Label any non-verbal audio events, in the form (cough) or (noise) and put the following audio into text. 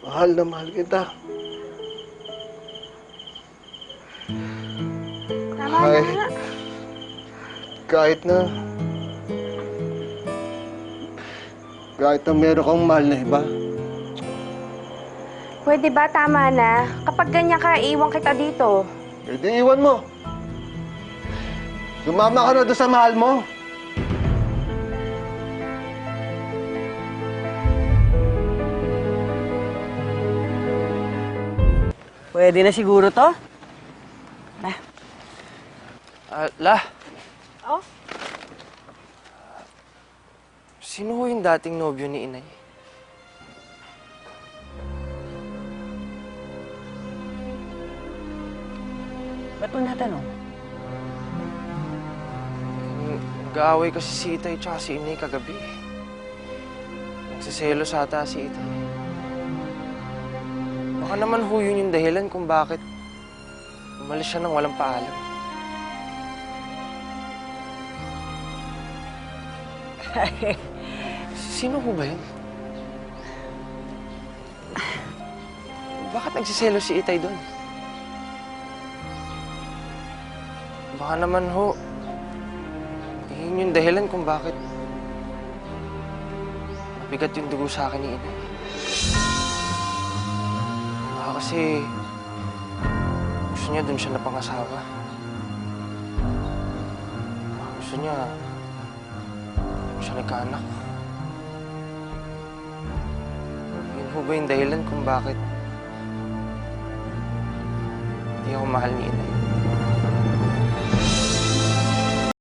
Mahal na mahal kita. Tama Ay. na. Kahit na... Kahit na meron kang mahal na iba. Pwede ba tama na? Kapag ganyan ka, iwan kita dito. Eh di iwan mo. Sumama ka na doon sa mahal mo. Pwede na siguro to? Ah, La, Oh? sino ho yung dating nobyo ni Inay? Ba't mo natanong? Nag-aaway kasi si Itay tsaka si Inay kagabi. Nagsiselos ata si Itay. Baka naman ho yun yung dahilan kung bakit umalis siya nang walang paalam. (laughs) Sino ho ba yun? Bakit nagsiselos si Itay doon? Baka naman ho, yun yung dahilan kung bakit mabigat yung dugo sa akin ni Inay. Kasi gusto niya dun siya napangasawa. Baka gusto niya dun siya nagkaanak. Yun ho ba yung dahilan kung bakit hindi ako mahal ni Inay?